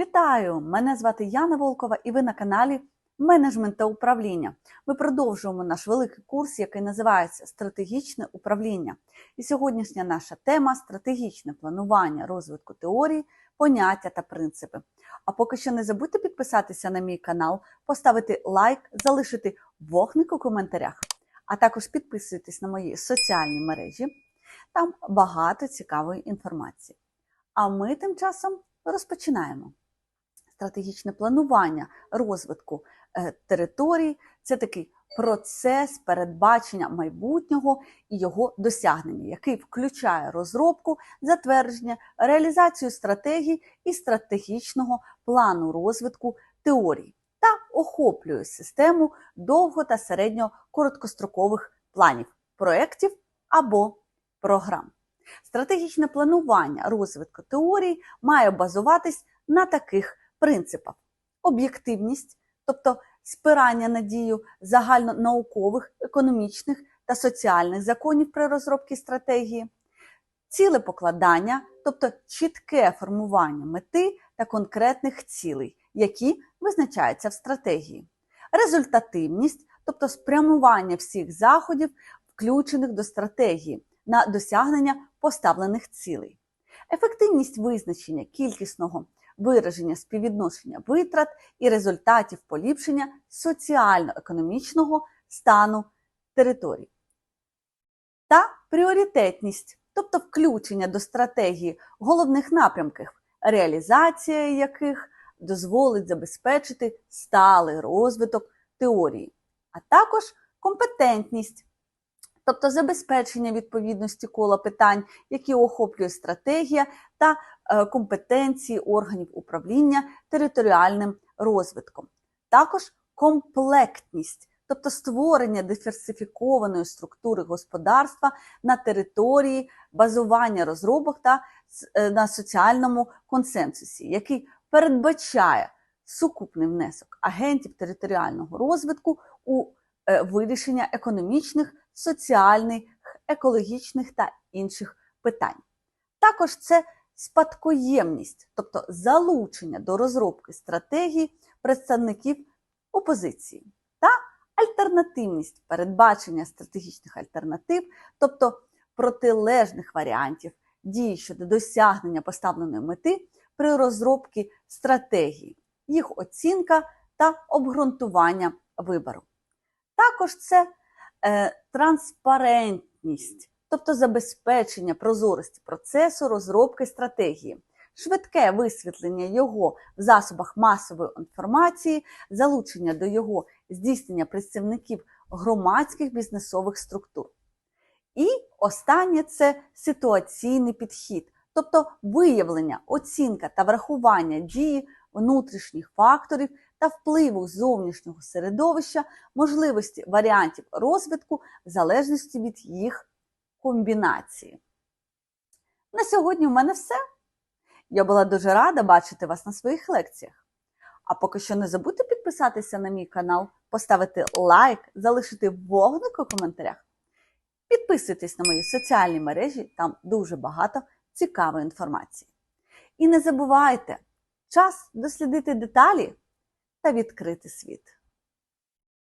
Вітаю! Мене звати Яна Волкова, і ви на каналі Менеджмент та управління. Ми продовжуємо наш великий курс, який називається Стратегічне управління. І сьогоднішня наша тема стратегічне планування розвитку теорії, поняття та принципи. А поки що не забудьте підписатися на мій канал, поставити лайк, залишити вогник у коментарях, а також підписуйтесь на мої соціальні мережі. Там багато цікавої інформації. А ми тим часом розпочинаємо. Стратегічне планування розвитку е, територій це такий процес передбачення майбутнього і його досягнення, який включає розробку, затвердження, реалізацію стратегій і стратегічного плану розвитку теорій та охоплює систему довго та середньо короткострокових планів, проєктів або програм. Стратегічне планування розвитку теорій має базуватись на таких принципах: об'єктивність, тобто спирання на дію загальнонаукових, економічних та соціальних законів при розробці стратегії, цілепокладання, тобто чітке формування мети та конкретних цілей, які визначаються в стратегії, результативність, тобто спрямування всіх заходів, включених до стратегії на досягнення поставлених цілей, ефективність визначення кількісного вираження співвідношення витрат і результатів поліпшення соціально-економічного стану територій. Та пріоритетність, тобто включення до стратегії головних напрямків, реалізація яких дозволить забезпечити сталий розвиток теорії, а також компетентність, тобто забезпечення відповідності кола питань, які охоплює стратегія та компетенції органів управління територіальним розвитком. Також комплектність, тобто створення диверсифікованої структури господарства на території базування розробок та е, на соціальному консенсусі, який передбачає сукупний внесок агентів територіального розвитку у е, вирішення економічних, соціальних, екологічних та інших питань. Також це спадкоємність, тобто залучення до розробки стратегії представників опозиції, та альтернативність передбачення стратегічних альтернатив, тобто протилежних варіантів дій щодо досягнення поставленої мети при розробці стратегії, їх оцінка та обґрунтування вибору. Також це е, транспарентність, тобто забезпечення прозорості процесу розробки стратегії, швидке висвітлення його в засобах масової інформації, залучення до його здійснення представників громадських бізнесових структур. І останнє це ситуаційний підхід, тобто виявлення, оцінка та врахування дії внутрішніх факторів та впливу зовнішнього середовища, можливості варіантів розвитку в залежності від їх комбінації. На сьогодні у мене все. Я була дуже рада бачити вас на своїх лекціях. А поки що не забудьте підписатися на мій канал, поставити лайк, залишити вогник у коментарях. Підписуйтесь на мої соціальні мережі, там дуже багато цікавої інформації. І не забувайте час дослідити деталі та відкрити світ.